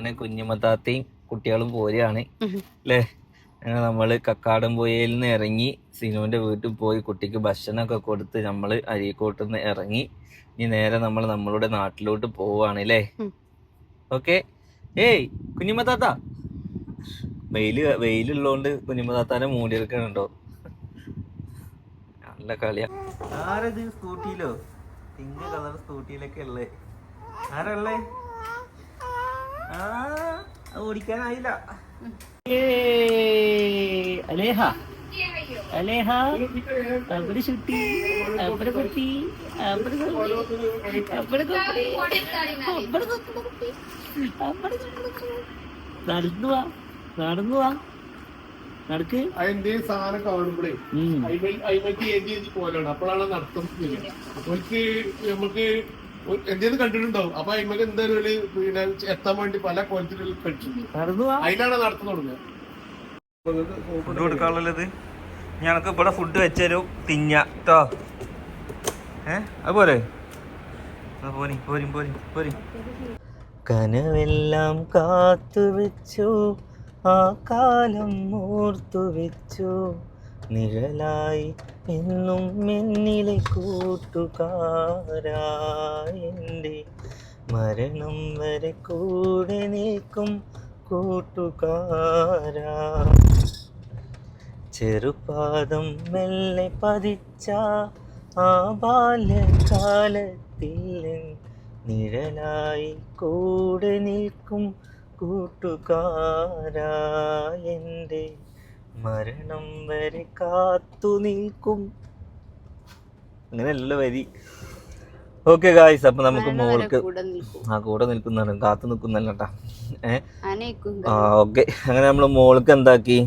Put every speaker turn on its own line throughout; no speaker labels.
അങ്ങനെ കുഞ്ഞുമത്താത്തയും കുട്ടികളും പോരുകയാണ്. അല്ലേ അങ്ങനെ നമ്മൾ കക്കാടം പോയയിൽ നിന്ന് ഇറങ്ങി സിനുവിന്റെ വീട്ടിൽ പോയി കുട്ടിക്ക് ഭക്ഷണമൊക്കെ കൊടുത്ത് നമ്മൾ അരീക്കോട്ട് നിന്ന് ഇറങ്ങി ഇനി നേരെ നമ്മൾ നമ്മളുടെ നാട്ടിലോട്ട് പോവാണ് അല്ലേ. ഓക്കെ. ഏയ് കുഞ്ഞുമത്താത്ത വെയിൽ വെയിലുള്ളോണ്ട് കുഞ്ഞുമത്താത്താനെ മൂടിയെടുക്കണുണ്ടോ? നല്ല കളിയാ. ആരത് സ്കൂട്ടിയിലോ? പിങ്ക് കളർ സ്കൂട്ടിയിലൊക്കെ ഉള്ളേ? ആരല്ലേ ഓടിക്കാനായില്ല. അലേഹ. അലേഹ അവിടെ ചുട്ടി അവിടെ കുത്തി അവിടെ കുത്തി അവിടെ കുത്തി അവിടെ കുത്തി അവിടെ കുത്തി നടന്നു വാ നടന്നു വാ. നടക്ക്.
അതിന്റെ സാധനം കാണുമ്പോഴേ പോലാണ്. അപ്പോഴാണ് നടത്തുന്നത്. അവർക്ക് നമുക്ക് എന്തേന്ന് കണ്ടിട്ടുണ്ടാവും. അപ്പൊ അയിമക്ക് എന്തായാലും ഒരു പിന്നെ എത്താൻ വേണ്ടി പല കോലത്തിലുള്ള
കഴിച്ചിട്ടുണ്ട്
അതിലാണ് നടത്തം തുടങ്ങുക
ഫുഡ് കൊടുക്കാനുള്ളത്? ഞങ്ങൾക്ക് ഇവിടെ ഫുഡ് വെച്ചൊരു. തിഞ്ഞ കേട്ടോ ഏ? അതുപോലെ പോരി? പോരി പോരി പോരി കനവെല്ലാം കാത്തു വെച്ചു ആ കാലം ഓർത്തു വെച്ചു നിഴലായി എന്നും എന്നിലെ കൂട്ടുകാരായെന്റെ മരണം വരെ കൂടെ നിൽക്കും കൂട്ടുകാരാ. ചെറുപാദം മെല്ലെ പതിച്ച ആ ബാല്യകാലത്തിൽ നിഴലായി കൂടെ നിൽക്കും കൂട്ടുകാരാ മരണം വരെ കാത്തു നിൽക്കും. അങ്ങനെയല്ലോ വരി. ഓക്കെ ഗായ്സ് അപ്പൊ നമുക്ക് മോൾക്ക് ആ കൂടെ നിൽക്കുന്നതാണ്. കാത്തു നിൽക്കുന്നല്ലോട്ടാ ഏഹ് ആ ഓക്കെ അങ്ങനെ നമ്മൾ മോൾക്ക് എന്താക്കി?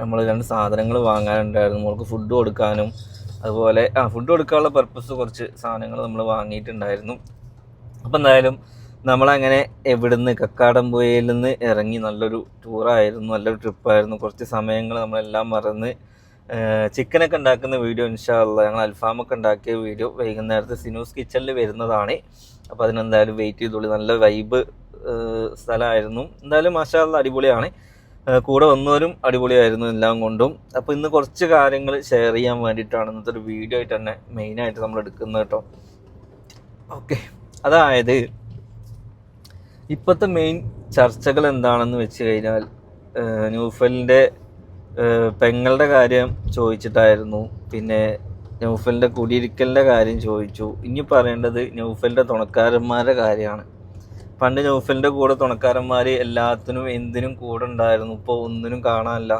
നമ്മൾ രണ്ട് സാധനങ്ങൾ വാങ്ങാനുണ്ടായിരുന്നു. മോൾക്ക് ഫുഡ് കൊടുക്കാനും അതുപോലെ ആ ഫുഡ് കൊടുക്കാനുള്ള പർപ്പസ് കുറച്ച് സാധനങ്ങൾ നമ്മൾ വാങ്ങിയിട്ടുണ്ടായിരുന്നു. അപ്പം എന്തായാലും നമ്മളങ്ങനെ എവിടുന്ന് കക്കാടംപുഴയിൽ നിന്ന് ഇറങ്ങി നല്ലൊരു ടൂറായിരുന്നു നല്ലൊരു ട്രിപ്പായിരുന്നു. കുറച്ച് സമയങ്ങൾ നമ്മളെല്ലാം മറന്ന് ചിക്കനൊക്കെ ഉണ്ടാക്കുന്ന വീഡിയോ ഇൻഷാല്ല ഞങ്ങൾ അൽഫാമൊക്കെ ഉണ്ടാക്കിയ വീഡിയോ വൈകുന്നേരത്തെ സിനൂസ് കിച്ചണിൽ വരുന്നതാണ്. അപ്പോൾ അതിനെന്തായാലും വെയിറ്റ് ചെയ്തോളൂ. നല്ല വൈബ് സ്ഥലമായിരുന്നു. എന്തായാലും മാഷാല്ല അടിപൊളിയാണ്. കൂടെ വന്നവരും അടിപൊളിയായിരുന്നു എല്ലാം കൊണ്ടും. അപ്പോൾ ഇന്ന് കുറച്ച് കാര്യങ്ങൾ ഷെയർ ചെയ്യാൻ വേണ്ടിയിട്ടാണ് ഇന്നത്തെ ഒരു വീഡിയോ ആയിട്ട് തന്നെ മെയിനായിട്ട് നമ്മൾ എടുക്കുന്നത് കേട്ടോ. ഓക്കെ. അതായത് ഇപ്പോഴത്തെ മെയിൻ ചർച്ചകൾ എന്താണെന്ന് വെച്ച് കഴിഞ്ഞാൽ ന്യൂഫലിന്റെ പെങ്ങളുടെ കാര്യം ചോദിച്ചിട്ടായിരുന്നു. പിന്നെ ന്യൂഫലിന്റെ കുടിയിരിക്കലിന്റെ കാര്യം ചോദിച്ചു. ഇനി പറയേണ്ടത് ന്യൂഫലിന്റെ തുണക്കാരന്മാരുടെ കാര്യമാണ്. പണ്ട് ന്യൂഫലിന്റെ കൂടെ തുണക്കാരന്മാർ എല്ലാത്തിനും എന്തിനും കൂടെ ഉണ്ടായിരുന്നു. ഇപ്പോൾ ഒന്നിനും കാണാനല്ല.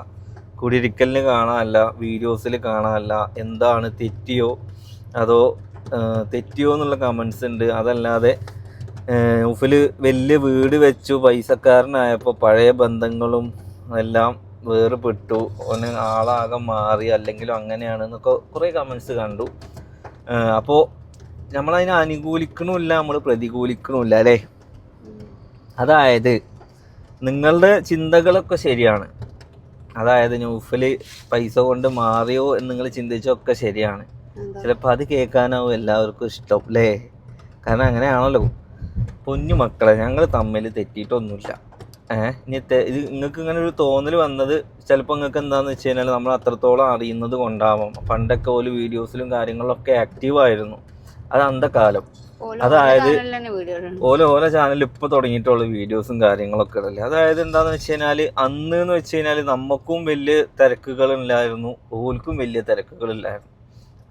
കുടിയിരിക്കലിന് കാണാനല്ല. വീഡിയോസിൽ കാണാനല്ല. എന്താണ് തെറ്റിയോ? അതോ തെറ്റിയോ എന്നുള്ള കമൻസ് ഉണ്ട്. അതല്ലാതെ നൗഫൽ വലിയ വീട് വെച്ചു പൈസക്കാരനായപ്പോൾ പഴയ ബന്ധങ്ങളും എല്ലാം വേറെ പെട്ടു ഓന് ആളാകെ മാറി അല്ലെങ്കിലും അങ്ങനെയാണ് എന്നൊക്കെ കുറേ കമൻസ് കണ്ടു. അപ്പോൾ നമ്മളതിനെ അനുകൂലിക്കണമില്ല നമ്മൾ പ്രതികൂലിക്കണമില്ല അല്ലേ? അതായത് നിങ്ങളുടെ ചിന്തകളൊക്കെ ശരിയാണ്. അതായത് ഞൂഫിൽ പൈസ കൊണ്ട് മാറിയോ എന്ന് നിങ്ങൾ ചിന്തിച്ചൊക്കെ ശരിയാണ്. ചിലപ്പോൾ അത് കേൾക്കാനാവും എല്ലാവർക്കും ഇഷ്ടം അല്ലേ? കാരണം അങ്ങനെയാണല്ലോ. പൊന്നു മക്കളെ ഞങ്ങൾ തമ്മിൽ തെറ്റിയിട്ടൊന്നുമില്ല. ഏഹ് ഇനി ഇത് നിങ്ങൾക്ക് ഇങ്ങനെ ഒരു തോന്നൽ വന്നത് ചിലപ്പോൾ നിങ്ങൾക്ക് എന്താണെന്ന് വെച്ച് കഴിഞ്ഞാൽ നമ്മൾ അത്രത്തോളം അറിയുന്നത് കൊണ്ടാവാം. പണ്ടൊക്കെ ഓൽ വീഡിയോസിലും കാര്യങ്ങളിലൊക്കെ ആക്റ്റീവ് ആയിരുന്നു. അത് അന്ധകാലം. അതായത് ഓല ഓല ചാനൽ ഇപ്പൊ തുടങ്ങിയിട്ടുള്ള വീഡിയോസും കാര്യങ്ങളൊക്കെ ഇടല്ലേ അതായത് എന്താന്ന് വെച്ച് കഴിഞ്ഞാൽ അന്ന് എന്ന് വെച്ച് കഴിഞ്ഞാൽ നമുക്കും വലിയ തിരക്കുകൾ ഇല്ലായിരുന്നു ഓൽക്കും വലിയ തിരക്കുകൾ ഇല്ലായിരുന്നു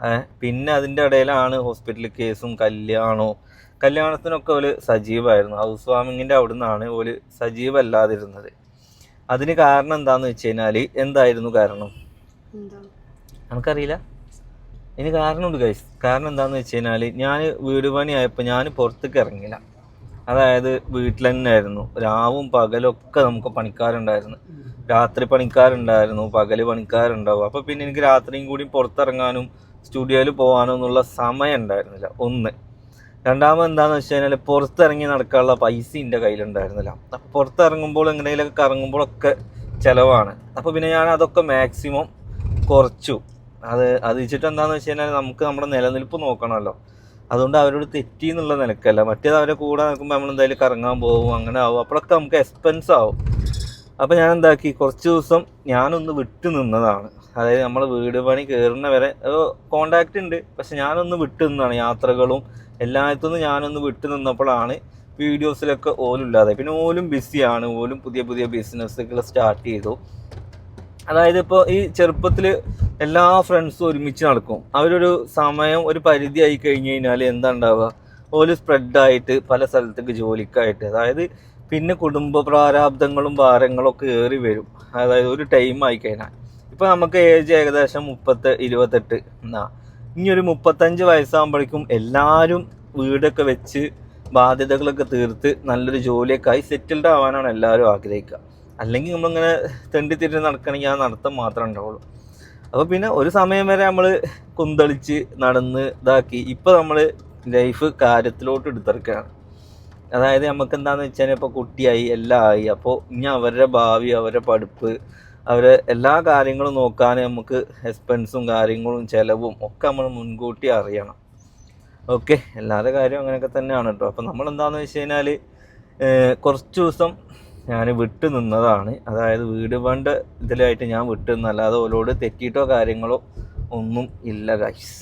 ഏഹ് പിന്നെ അതിന്റെ ഇടയിലാണ് ഹോസ്പിറ്റൽ കേസും കല്യാണവും കല്യാണത്തിനൊക്കെ ഓൽ സജീവമായിരുന്നു ഹൗസ് വാമിങ്ങിന്റെ അവിടെ നിന്നാണ് ഓൽ സജീവമല്ലാതിരുന്നത് അതിന് കാരണം എന്താണെന്ന് വെച്ച് കഴിഞ്ഞാൽ എന്തായിരുന്നു കാരണം? നമുക്കറിയില്ല ഇതിന് കാരണമുണ്ട് ഗൈസ് കാരണം എന്താണെന്ന് വെച്ച് കഴിഞ്ഞാൽ ഞാൻ വീട് പണിയായപ്പോൾ ഞാൻ പുറത്തേക്ക് ഇറങ്ങില്ല അതായത് വീട്ടിൽ തന്നെ ആയിരുന്നു രാവും പകലും ഒക്കെ നമുക്ക് പണിക്കാരുണ്ടായിരുന്നു. രാത്രി പണിക്കാരുണ്ടായിരുന്നു പകൽ പണിക്കാരുണ്ടാവും. അപ്പോൾ പിന്നെ എനിക്ക് രാത്രിയും കൂടി പുറത്തിറങ്ങാനും സ്റ്റുഡിയോയിൽ പോകാനും എന്നുള്ള സമയം ഉണ്ടായിരുന്നില്ല. ഒന്ന്. രണ്ടാമത് എന്താണെന്ന് വെച്ച് കഴിഞ്ഞാൽ പുറത്തിറങ്ങി നടക്കാനുള്ള പൈസ എന്റെ കയ്യിലുണ്ടായിരുന്നില്ല. അപ്പോൾ പുറത്തിറങ്ങുമ്പോൾ എങ്ങനെയൊക്കെ കറങ്ങുമ്പോഴൊക്കെ ചിലവാണ്. അപ്പോൾ പിന്നെ ഞാൻ അതൊക്കെ മാക്സിമം കുറച്ചു. അത് അത് വെച്ചിട്ട് എന്താണെന്ന് വെച്ച് കഴിഞ്ഞാൽ നമുക്ക് നമ്മുടെ നിലനിൽപ്പ് നോക്കണമല്ലോ. അതുകൊണ്ട് അവരോട് തെറ്റി എന്നുള്ള നിലക്കല്ല. മറ്റേത് അവരെ കൂടെ നിൽക്കുമ്പോൾ നമ്മൾ എന്തായാലും കറങ്ങാൻ പോകും അങ്ങനെ ആവും. അപ്പോഴൊക്കെ നമുക്ക് എക്സ്പെൻസ് ആവും. അപ്പോൾ ഞാൻ എന്താക്കി? കുറച്ച് ദിവസം ഞാനൊന്ന് വിട്ടു നിന്നതാണ്. അതായത് നമ്മൾ വീട് പണി കയറുന്ന വരെ കോണ്ടാക്റ്റ് ഉണ്ട്. പക്ഷെ ഞാനൊന്ന് വിട്ടു നിന്നതാണ് യാത്രകളും എല്ലായിടത്തുനിന്നും ഞാനൊന്ന് വിട്ടു നിന്നപ്പോഴാണ് വീഡിയോസിലൊക്കെ ഓലില്ലാതെ പിന്നെ ഓലും ബിസിയാണ്. ഓലും പുതിയ പുതിയ ബിസിനസ്സുകൾ സ്റ്റാർട്ട് ചെയ്തു. അതായത് ഇപ്പോൾ ഈ ചെറുപ്പത്തിൽ എല്ലാ ഫ്രണ്ട്സും ഒരുമിച്ച് നടക്കും. അവരൊരു സമയം ഒരു പരിധി ആയി കഴിഞ്ഞ് കഴിഞ്ഞാൽ എന്താ ഉണ്ടാവുക ഓൽ സ്പ്രെഡായിട്ട് പല സ്ഥലത്തേക്ക് ജോലിക്കായിട്ട് അതായത് പിന്നെ കുടുംബ പ്രാരാബ്ദങ്ങളും ഭാരങ്ങളും ഒക്കെ ഏറി വരും. അതായത് ഒരു ടൈം ആയി കഴിഞ്ഞാൽ ഇപ്പോൾ നമുക്ക് ഏജ് ഏകദേശം മുപ്പത്ത് ഇരുപത്തെട്ട് എന്നാ. ഇനി ഒരു മുപ്പത്തഞ്ച് വയസ്സാകുമ്പോഴേക്കും എല്ലാവരും വീടൊക്കെ വെച്ച് ബാധ്യതകളൊക്കെ തീർത്ത് നല്ലൊരു ജോലിയൊക്കെ ആയി സെറ്റിൽഡ് ആവാനാണ് എല്ലാവരും ആഗ്രഹിക്കുക. അല്ലെങ്കിൽ നമ്മളിങ്ങനെ തെണ്ടിത്തിരിഞ്ഞ് നടക്കണമെങ്കിൽ ആ നടത്തം മാത്രമേ ഉണ്ടാവുള്ളൂ. അപ്പോൾ പിന്നെ ഒരു സമയം വരെ നമ്മൾ കുന്തളിച്ച് നടന്ന് ഇതാക്കി ഇപ്പോൾ നമ്മൾ ലൈഫ് കാര്യത്തിലോട്ട് എടുത്തിറക്കുകയാണ്. അതായത് നമുക്ക് എന്താണെന്ന് വെച്ചാൽ ഇപ്പോൾ കുട്ടിയായി എല്ലാം ആയി അപ്പോൾ ഇനി അവരുടെ ഭാവി അവരുടെ പഠിപ്പ് അവരെ എല്ലാ കാര്യങ്ങളും നോക്കാൻ നമുക്ക് എക്സ്പെൻസും കാര്യങ്ങളും ചിലവും ഒക്കെ നമ്മൾ മുൻകൂട്ടി അറിയണം. ഓക്കെ എല്ലാവരുടെ കാര്യം അങ്ങനെയൊക്കെ തന്നെയാണ് കേട്ടോ അപ്പോൾ നമ്മൾ എന്താണെന്ന് വെച്ച് കഴിഞ്ഞാൽ കുറച്ച് ദിവസം ഞാൻ വിട്ടു നിന്നതാണ്. അതായത് വീട് പണ്ട് ഇതിലായിട്ട് ഞാൻ വിട്ടു നിന്നല്ലാതെ ഓലോട് തെറ്റിയിട്ടോ കാര്യങ്ങളോ ഒന്നും ഇല്ല ഗൈസ്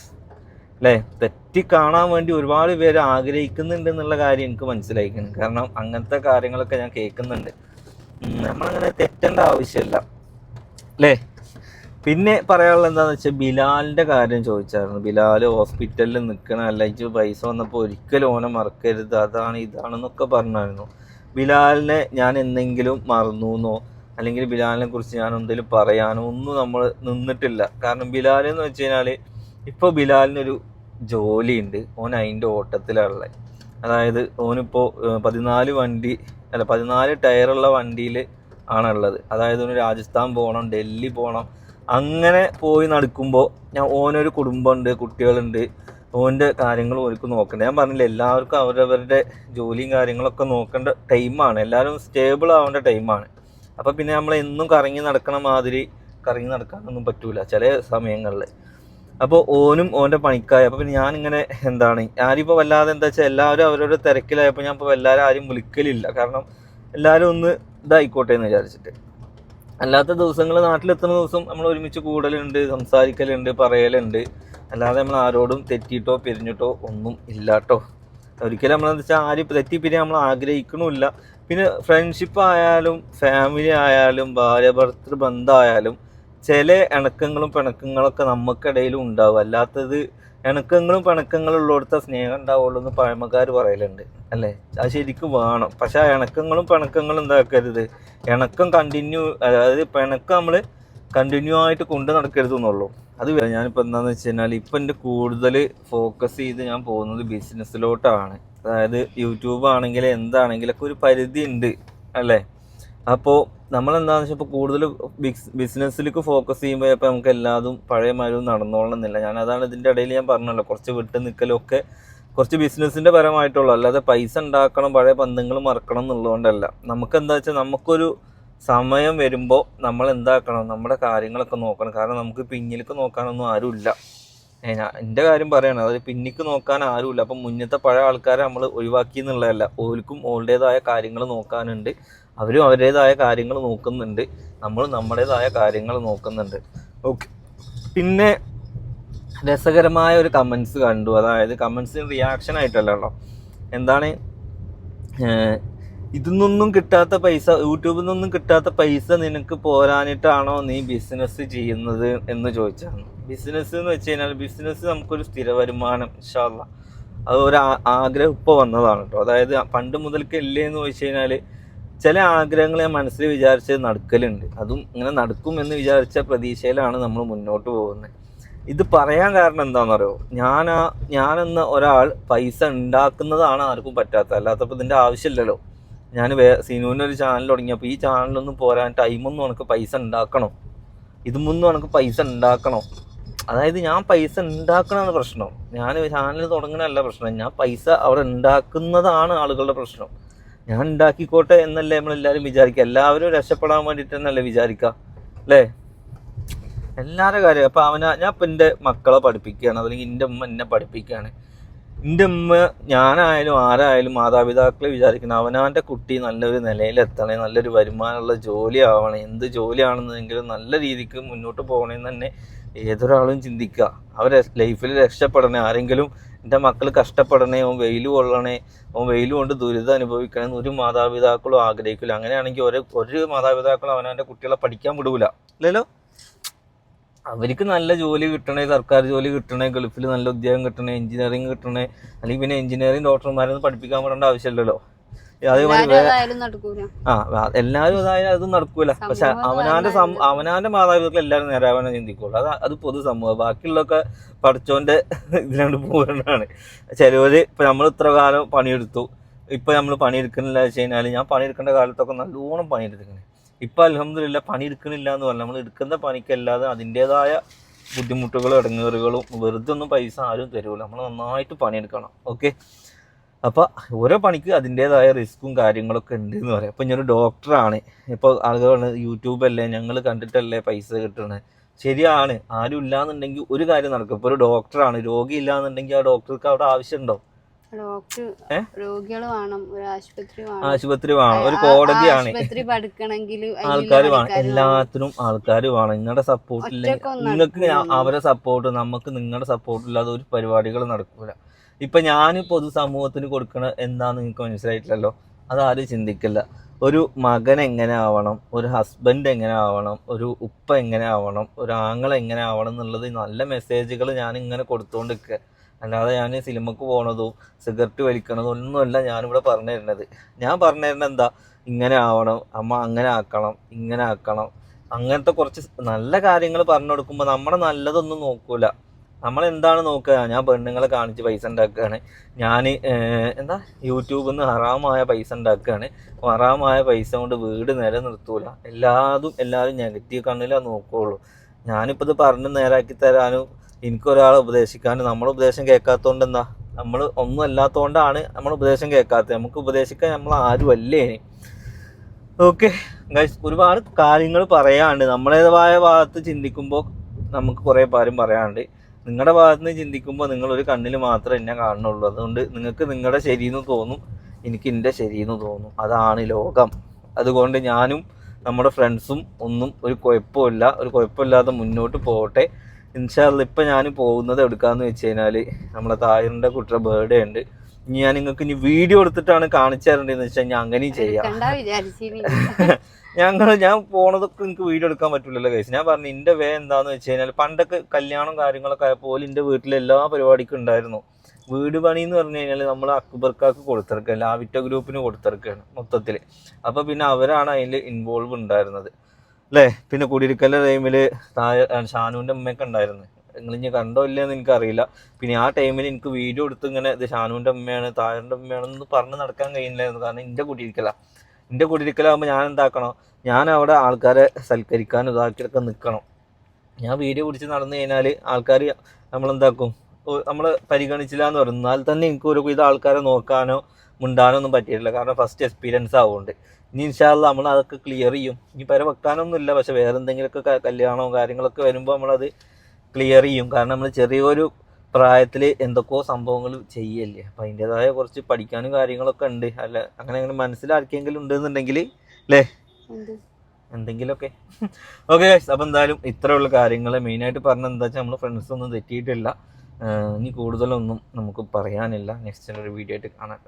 അല്ലേ? തെറ്റി കാണാൻ വേണ്ടി ഒരുപാട് പേര് ആഗ്രഹിക്കുന്നുണ്ട് എന്നുള്ള കാര്യം എനിക്ക് മനസ്സിലായിക്കുന്നു കാരണം അങ്ങനത്തെ കാര്യങ്ങളൊക്കെ ഞാൻ കേൾക്കുന്നുണ്ട്. നമ്മളങ്ങനെ തെറ്റേണ്ട ആവശ്യമില്ല. അല്ലേ പിന്നെ പറയാനുള്ളത് എന്താന്ന് വെച്ചാൽ ബിലാലിന്റെ കാര്യം ചോദിച്ചായിരുന്നു. ബിലാൽ ഹോസ്പിറ്റലിൽ നിൽക്കണം അല്ലെങ്കിൽ പൈസ വന്നപ്പോൾ ഒരിക്കലും ഓനെ മറക്കരുത് അതാണ് ഇതാണെന്നൊക്കെ പറഞ്ഞായിരുന്നു. ബിലാലിനെ ഞാൻ എന്തെങ്കിലും മറന്നു എന്നോ അല്ലെങ്കിൽ ബിലാലിനെ കുറിച്ച് ഞാൻ എന്തെങ്കിലും പറയാനോ? ഒന്നും നമ്മൾ നിന്നിട്ടില്ല. കാരണം ബിലാൽ എന്ന് വെച്ച് കഴിഞ്ഞാൽ ഇപ്പോൾ ബിലാലിനൊരു ജോലിയുണ്ട്. ഓൻ അതിന്റെ ഓട്ടത്തിലുള്ള അതായത് ഓനിപ്പോൾ പതിനാല് വണ്ടി അല്ല പതിനാല് ടയറുള്ള വണ്ടിയിൽ ആണുള്ളത്. അതായത് ഓന് രാജസ്ഥാൻ പോകണം ഡൽഹി പോകണം അങ്ങനെ പോയി നടക്കുമ്പോൾ ഞാൻ ഓനൊരു കുടുംബമുണ്ട് കുട്ടികളുണ്ട്. ഓന്റെ കാര്യങ്ങൾ ഓർക്ക് നോക്കണ്ട. ഞാൻ പറഞ്ഞില്ല എല്ലാവർക്കും അവരവരുടെ ജോലിയും കാര്യങ്ങളൊക്കെ നോക്കേണ്ട ടൈമാണ്. എല്ലാവരും സ്റ്റേബിൾ ആവേണ്ട ടൈമാണ്. അപ്പോൾ പിന്നെ നമ്മൾ എന്നും കറങ്ങി നടക്കണ മാതിരി കറങ്ങി നടക്കാനൊന്നും പറ്റൂല ചില സമയങ്ങളിൽ അപ്പോൾ ഓനും ഓന്റെ പണിക്കായി. അപ്പോൾ പിന്നെ ഞാനിങ്ങനെ എന്താണ് ഞാനിപ്പോൾ വല്ലാതെ എന്താ വെച്ചാൽ എല്ലാവരും അവരവരുടെ തിരക്കിലായപ്പോൾ ഞാൻ ഇപ്പോൾ എല്ലാവരും ആരും വിളിക്കലില്ല. കാരണം എല്ലാവരും ഒന്ന് ഇതായിക്കോട്ടെ എന്ന് വിചാരിച്ചിട്ട്. അല്ലാത്ത ദിവസങ്ങൾ നാട്ടിലെത്തുന്ന ദിവസം നമ്മൾ ഒരുമിച്ച് കൂടലുണ്ട് സംസാരിക്കലുണ്ട് പറയലുണ്ട്. അല്ലാതെ നമ്മൾ ആരോടും തെറ്റിയിട്ടോ പിരിഞ്ഞിട്ടോ ഒന്നും ഇല്ലാട്ടോ. ഒരിക്കലും നമ്മളെന്താ വെച്ചാൽ ആരും തെറ്റിപ്പിരിയാൻ നമ്മൾ ആഗ്രഹിക്കണമില്ല. പിന്നെ ഫ്രണ്ട്ഷിപ്പ് ആയാലും ഫാമിലി ആയാലും ഭാര്യ ഭർത്തൃ ബന്ധമായാലും ചില ഇണക്കങ്ങളും പിണക്കങ്ങളൊക്കെ നമുക്കിടയിലും ഉണ്ടാവും. അല്ലാത്തത് ഇണക്കങ്ങളും പിണക്കങ്ങളും ഉള്ളിടത്ത സ്നേഹം ഉണ്ടാവുള്ളൂ എന്ന് പഴമക്കാർ പറയലുണ്ട് അല്ലേ? അത് ശരിക്കും വേണം. പക്ഷെ ആ ഇണക്കങ്ങളും പിണക്കങ്ങളും എന്താക്കരുത്? ഇണക്കം കണ്ടിന്യൂ അതായത് പിണക്കം നമ്മൾ കണ്ടിന്യൂ ആയിട്ട് കൊണ്ടു നടക്കരുത് എന്നുള്ളൂ. അത് ഞാനിപ്പോൾ എന്താണെന്ന് വെച്ച് കഴിഞ്ഞാൽ ഇപ്പം എന്റെ കൂടുതൽ ഫോക്കസ് ചെയ്ത് ഞാൻ പോകുന്നത് ബിസിനസ്സിലോട്ടാണ് അതായത് യൂട്യൂബ് ആണെങ്കിൽ എന്താണെങ്കിലൊക്കെ ഒരു പരിധി ഉണ്ട് അല്ലേ? അപ്പോൾ നമ്മളെന്താണെന്ന് വെച്ചാൽ ഇപ്പോൾ കൂടുതൽ ബിസിനസ്സിലേക്ക് ഫോക്കസ് ചെയ്യുമ്പോൾ ഇപ്പോൾ നമുക്ക് എല്ലാതും പഴയ മരവും നടന്നോളണമെന്നില്ല ഞാൻ അതാണ് ഇതിന്റെ ഇടയിൽ ഞാൻ പറഞ്ഞല്ലോ കുറച്ച് വിട്ട് നിൽക്കലൊക്കെ കുറച്ച് ബിസിനസ്സിന്റെ പരമായിട്ടുള്ളൂ. അല്ലാതെ പൈസ ഉണ്ടാക്കണം പഴയ ബന്ധങ്ങൾ മറക്കണം എന്നുള്ളതുകൊണ്ടല്ല. നമുക്ക് എന്താ വെച്ചാൽ നമുക്കൊരു സമയം വരുമ്പോൾ നമ്മൾ എന്താക്കണം നമ്മുടെ കാര്യങ്ങളൊക്കെ നോക്കണം. കാരണം നമുക്ക് പിന്നിലേക്ക് നോക്കാനൊന്നും ആരുമില്ല. എന്റെ കാര്യം പറയണം. അതായത് പിന്നിക്ക് നോക്കാൻ ആരുമില്ല. അപ്പം മുന്നത്തെ പഴയ ആൾക്കാരെ നമ്മൾ ഒഴിവാക്കി എന്നുള്ളതല്ല ഓൽക്കും ഓളുടേതായ കാര്യങ്ങൾ നോക്കാനുണ്ട്. അവരും അവരുടേതായ കാര്യങ്ങൾ നോക്കുന്നുണ്ട്. നമ്മൾ നമ്മുടേതായ കാര്യങ്ങൾ നോക്കുന്നുണ്ട്. ഓക്കെ. പിന്നെ രസകരമായ ഒരു കമൻസ് കണ്ടു. അതായത് കമൻസിന് റിയാക്ഷൻ ആയിട്ടല്ലോ എന്താണ്? ഇതിന്നൊന്നും കിട്ടാത്ത പൈസ യൂട്യൂബിൽ നിന്നും കിട്ടാത്ത പൈസ നിനക്ക് പോരാനിട്ടാണോ നീ ബിസിനസ് ചെയ്യുന്നത് എന്ന് ചോദിച്ചാണ്. ബിസിനസ് എന്ന് വെച്ച് കഴിഞ്ഞാൽ ബിസിനസ് നമുക്കൊരു സ്ഥിര വരുമാനം ഇൻഷാല്ല അത് ഒരു ആഗ്രഹം ഇപ്പോൾ വന്നതാണ് കേട്ടോ അതായത് പണ്ട് മുതൽക്ക് ഇല്ലേ എന്ന് ചോദിച്ചു കഴിഞ്ഞാൽ ചില ആഗ്രഹങ്ങൾ ഞാൻ മനസ്സിൽ വിചാരിച്ച് നടക്കലുണ്ട്. അതും ഇങ്ങനെ നടക്കും എന്ന് വിചാരിച്ച പ്രതീക്ഷയിലാണ് നമ്മൾ മുന്നോട്ട് പോകുന്നത് ഇത് പറയാൻ കാരണം എന്താണെന്നറിയോ ഞാൻ ആ ഞാനെന്ന ഒരാൾ പൈസ ഉണ്ടാക്കുന്നതാണ് ആർക്കും പറ്റാത്ത. അല്ലാത്തപ്പോൾ ഇതിന്റെ ആവശ്യമില്ലല്ലോ ഞാൻ വേ സിനുവിനൊരു ചാനൽ തുടങ്ങിയപ്പോൾ ഈ ചാനലൊന്നും പോരാൻ ടൈമൊന്നും എനിക്ക് പൈസ ഉണ്ടാക്കണം ഇതുമൊന്നും എനിക്ക് പൈസ ഉണ്ടാക്കണം അതായത് ഞാൻ പൈസ ഉണ്ടാക്കണതാണ് പ്രശ്നം. ഞാൻ ചാനൽ തുടങ്ങണല്ല പ്രശ്നം. ഞാൻ പൈസ അവിടെ ഉണ്ടാക്കുന്നതാണ് ആളുകളുടെ പ്രശ്നം. ഞാൻ ഉണ്ടാക്കിക്കോട്ടെ എന്നല്ലേ നമ്മളെല്ലാവരും വിചാരിക്കുക എല്ലാവരും രക്ഷപ്പെടാൻ വേണ്ടിയിട്ട് തന്നെയല്ലേ വിചാരിക്കുക അല്ലേ? എല്ലാവരുടെ കാര്യം. അപ്പം അവനാ ഞാൻ ഇപ്പം എന്റെ മക്കളെ പഠിപ്പിക്കുകയാണ് അല്ലെങ്കിൽ എന്റെ ഉമ്മ എന്നെ പഠിപ്പിക്കുകയാണ് എന്റെ ഉമ്മ ഞാനായാലും ആരായാലും മാതാപിതാക്കളെ വിചാരിക്കണം അവനവന്റെ കുട്ടി നല്ലൊരു നിലയിലെത്തണേ നല്ലൊരു വരുമാനമുള്ള ജോലി ആവണേ എന്ത് ജോലിയാണെന്നെങ്കിലും നല്ല രീതിക്ക് മുന്നോട്ട് പോകണേന്ന് തന്നെ ഏതൊരാളും ചിന്തിക്കുക. അവർ ലൈഫിൽ രക്ഷപ്പെടണേ ആരെങ്കിലും എന്റെ മക്കൾ കഷ്ടപ്പെടണേ അവൻ വെയിൽ കൊള്ളണേ ഓൻ വെയിൽ കൊണ്ട് ദുരിതം അനുഭവിക്കണമെന്ന് ഒരു മാതാപിതാക്കളും ആഗ്രഹിക്കില്ല. അങ്ങനെയാണെങ്കിൽ ഒരു ഒരു മാതാപിതാക്കളും അവനവന്റെ കുട്ടികളെ പഠിക്കാൻ വിടൂല. ഇല്ലല്ലോ? അവർക്ക് നല്ല ജോലി കിട്ടണേ സർക്കാർ ജോലി കിട്ടണേ ഗൾഫിൽ നല്ല ഉദ്യോഗം കിട്ടണേ എഞ്ചിനീയറിംഗ് കിട്ടണേ അല്ലെങ്കിൽ പിന്നെ എഞ്ചിനീയറിംഗ് ഡോക്ടർമാരൊന്നും പഠിപ്പിക്കാൻ വിടേണ്ട ആവശ്യമില്ലല്ലോ. അതേമാതിരി ആ എല്ലാവരും അതായത് അതും നടക്കൂല. പക്ഷെ അവനാന്റെ അവനാന്റെ മാതാപിതാക്കൾ എല്ലാവരും നേരാവനെ ചിന്തിക്കുള്ളൂ. അത് അത് പൊതുസമൂഹം ബാക്കിയുള്ളതൊക്കെ പഠിച്ചോന്റെ ഇതിലാണ്ട് പോകേണ്ടതാണ് ചിലവര് ഇപ്പൊ നമ്മൾ ഇത്ര കാലം പണിയെടുത്തു. ഇപ്പൊ നമ്മൾ പണിയെടുക്കുന്നില്ല വെച്ച് കഴിഞ്ഞാൽ ഞാൻ പണിയെടുക്കേണ്ട കാലത്തൊക്കെ നല്ലോണം പണിയെടുത്തിങ്ങനെ ഇപ്പൊ അലഹമില്ല പണിയെടുക്കണില്ല എന്ന് പറഞ്ഞാൽ നമ്മൾ എടുക്കുന്ന പണിക്കല്ലാതെ അതിന്റെതായ ബുദ്ധിമുട്ടുകളും ഇടങ്ങേറുകളും വെറുതെ ഒന്നും പൈസ ആരും തരുമല്ലോ നമ്മൾ നന്നായിട്ട് പണിയെടുക്കണം. ഓക്കെ? അപ്പോൾ ഓരോ പണിക്ക് അതിന്റേതായ റിസ്ക്കും കാര്യങ്ങളൊക്കെ ഉണ്ട് എന്ന് പറയാം. അപ്പോൾ ഞാനൊരു ഡോക്ടറാണ്. ഇപ്പോൾ ആളുകൾ യൂട്യൂബല്ലേ ഞങ്ങൾ കണ്ടിട്ടല്ലേ പൈസ കിട്ടണേ. ശരിയാണ്. ആരും ഇല്ലാന്നുണ്ടെങ്കിൽ ഒരു കാര്യം നടക്കും. ഇപ്പോൾ ഒരു ഡോക്ടറാണ്. രോഗി ഇല്ലാന്നുണ്ടെങ്കിൽ ആ ഡോക്ടർക്ക് അവിടെ ആവശ്യമുണ്ടോ?
ആശുപത്രി വേണം.
ഒരു കോടതിയാണ് ആൾക്കാർ വേണം. എല്ലാത്തിനും ആൾക്കാർ വേണം. നിങ്ങളുടെ സപ്പോർട്ട് ഇല്ലെങ്കിൽ നിങ്ങൾക്ക്. അവരെ സപ്പോർട്ട് നമുക്ക് നിങ്ങളുടെ സപ്പോർട്ട് ഇല്ലാതെ ഒരു പരിപാടികൾ നടക്കൂല. ഇപ്പൊ ഞാൻ പൊതുസമൂഹത്തിന് കൊടുക്കണ എന്താന്ന് നിങ്ങൾക്ക് മനസ്സിലായിട്ടില്ലല്ലോ? അതാരും ചിന്തിക്കില്ല. ഒരു മകൻ എങ്ങനെ ആവണം? ഒരു ഹസ്ബൻഡ് എങ്ങനെ ആവണം? ഒരു ഉപ്പ എങ്ങനെ ആവണം? ഒരു ആങ്ങൾ എങ്ങനെ ആവണം എന്നുള്ളത് നല്ല മെസ്സേജുകൾ ഞാൻ ഇങ്ങനെ കൊടുത്തുകൊണ്ടിരിക്കുക അല്ലാതെ ഞാൻ സിനിമക്ക് പോണതോ സിഗരറ്റ് വലിക്കണതും ഒന്നുമല്ല ഞാനിവിടെ പറഞ്ഞു തരുന്നത് ഞാൻ പറഞ്ഞു തരുന്നത് എന്താ? ഇങ്ങനെ ആവണം അമ്മ അങ്ങനെ ആക്കണം ഇങ്ങനെ ആക്കണം. അങ്ങനത്തെ കുറച്ച് നല്ല കാര്യങ്ങൾ പറഞ്ഞു കൊടുക്കുമ്പോൾ നമ്മുടെ നല്ലതൊന്നും നോക്കൂല. നമ്മൾ എന്താണ് നോക്കുക? ഞാൻ പെണ്ണുങ്ങളെ കാണിച്ച് പൈസ ഉണ്ടാക്കുകയാണ്. ഞാൻ എന്താ? യൂട്യൂബിൽ നിന്ന് ഹറാമായ പൈസ ഉണ്ടാക്കുകയാണ്. ഹറാമായ പൈസ കൊണ്ട് വീട് നിലനിർത്തൂല. എല്ലാതും എല്ലാവരും നെഗറ്റീവ് കണ്ണിലാണ് നോക്കുകയുള്ളൂ ഞാനിപ്പോൾ ഇത് പറഞ്ഞ് നേരാക്കി തരാനും എനിക്കൊരാളെ ഉപദേശിക്കാൻ നമ്മൾ ഉപദേശം കേൾക്കാത്തതുകൊണ്ട് എന്താ നമ്മൾ ഒന്നും അല്ലാത്തതുകൊണ്ടാണ് നമ്മൾ ഉപദേശം കേൾക്കാത്തത് നമുക്ക് ഉപദേശിക്കാൻ നമ്മൾ ആരും അല്ലേ ഓക്കെ ഒരുപാട് കാര്യങ്ങൾ പറയാണ്ട് നമ്മളേതായ ഭാഗത്ത് ചിന്തിക്കുമ്പോൾ നമുക്ക് കുറേ കാര്യം പറയാണ്ട് നിങ്ങളുടെ ഭാഗത്ത് നിന്ന് ചിന്തിക്കുമ്പോൾ നിങ്ങളൊരു കണ്ണിൽ മാത്രമേ എന്നെ കാണുന്നുള്ളൂ. അതുകൊണ്ട് നിങ്ങൾക്ക് നിങ്ങളുടെ ശരിയെന്ന് തോന്നും എനിക്ക് എന്റെ ശരിയെന്ന് തോന്നും. അതാണ് ലോകം. അതുകൊണ്ട് ഞാനും നമ്മുടെ ഫ്രണ്ട്സും ഒന്നും ഒരു കുഴപ്പമില്ല. ഒരു കുഴപ്പമില്ലാതെ മുന്നോട്ട് പോകട്ടെ. ഇൻഷാല്ല ഇപ്പം ഞാൻ പോകുന്നത് എടുക്കാന്ന് വെച്ച് കഴിഞ്ഞാൽ നമ്മളെ തായറിന്റെ കുട്ടിയുടെ ബേർഡേ ഉണ്ട്. ഇനി ഞാൻ നിങ്ങൾക്ക് ഇനി വീഡിയോ എടുത്തിട്ടാണ് കാണിച്ചു തരേണ്ടതെന്ന് വെച്ചാൽ ഞാൻ അങ്ങനെയും ചെയ്യാം. ഞങ്ങൾ ഞാൻ പോണതൊക്കെ എനിക്ക് വീഡിയോ എടുക്കാൻ പറ്റില്ലല്ലോ കേസ് ഞാൻ പറഞ്ഞു എന്റെ വേ എന്താന്ന് വെച്ച് കഴിഞ്ഞാൽ പണ്ടൊക്കെ കല്യാണം കാര്യങ്ങളൊക്കെ ആയപ്പോൾ എന്റെ വീട്ടിൽ എല്ലാ പരിപാടിക്കും ഉണ്ടായിരുന്നു. വീട് പണി എന്ന് പറഞ്ഞു കഴിഞ്ഞാൽ നമ്മൾ അക്ബർക്കാക്ക് കൊടുത്തിറക്കുക ലാവിറ്റ ഗ്രൂപ്പിന് കൊടുത്തിറക്കുകയാണ് മൊത്തത്തിൽ അപ്പോൾ പിന്നെ അവരാണ് അതിൽ ഇൻവോൾവ് ഉണ്ടായിരുന്നത്. അല്ലേ പിന്നെ കുടിയിരിക്കലിന്റെ ടൈമിൽ താഴെ ഷാനുവിന്റെ അമ്മയൊക്കെ ഉണ്ടായിരുന്നു. നിങ്ങൾ ഇനി കണ്ടോ ഇല്ലയെന്ന് എനിക്കറിയില്ല. പിന്നെ ആ ടൈമിൽ എനിക്ക് വീഡിയോ എടുത്ത് ഇങ്ങനെ ഇത് ഷാനുവിന്റെ അമ്മയാണ് താഴന്റെ അമ്മയാണെന്ന് പറഞ്ഞ് നടക്കാൻ കഴിയില്ലായിരുന്നു കാരണം എന്റെ കുടിയിരിക്കലാണ് എന്റെ കുടിയിരിക്കലാകുമ്പോൾ ഞാൻ എന്താക്കണം? ഞാൻ അവിടെ ആൾക്കാരെ സൽക്കരിക്കാനും ഇതാക്കിയൊക്കെ നിൽക്കണം ഞാൻ വീഡിയോ പിടിച്ച് നടന്നു കഴിഞ്ഞാൽ ആൾക്കാർ നമ്മളെന്താക്കും? നമ്മൾ പരിഗണിച്ചില്ല എന്ന് പറഞ്ഞാൽ തന്നെ എനിക്ക് ഒരു ഇത് ആൾക്കാരെ നോക്കാനോ മുണ്ടാനോ ഒന്നും പറ്റിയിട്ടില്ല. കാരണം ഫസ്റ്റ് എക്സ്പീരിയൻസ് ആവുകൊണ്ട് ഇനി ഇൻഷാല്ല നമ്മൾ അതൊക്കെ ക്ലിയർ ചെയ്യും. ഇനി പര വെക്കാനൊന്നുമില്ല. പക്ഷെ വേറെ എന്തെങ്കിലുമൊക്കെ കല്യാണവും കല്യാണമോ കാര്യങ്ങളൊക്കെ വരുമ്പോൾ നമ്മളത് ക്ലിയർ ചെയ്യും. കാരണം നമ്മൾ ചെറിയൊരു പ്രായത്തിൽ എന്തൊക്കെയോ സംഭവങ്ങൾ ചെയ്യല്ലേ. അപ്പം അതിന്റെതായ കുറച്ച് പഠിക്കാനും കാര്യങ്ങളൊക്കെ ഉണ്ട്. അല്ല അങ്ങനെ അങ്ങനെ മനസ്സിലാക്കിയെങ്കിലും ഉണ്ടെന്നുണ്ടെങ്കിൽ
അല്ലേ
എന്തെങ്കിലുമൊക്കെ. ഓക്കെ അപ്പം എന്തായാലും ഇത്രയുള്ള കാര്യങ്ങൾ മെയിനായിട്ട് പറഞ്ഞ എന്താ വെച്ചാൽ നമ്മൾ ഫ്രണ്ട്സ് ഒന്നും തെറ്റിയിട്ടില്ല. ഇനി കൂടുതലൊന്നും നമുക്ക് പറയാനില്ല. നെക്സ്റ്റ് ഒരു വീഡിയോ ആയിട്ട് കാണാൻ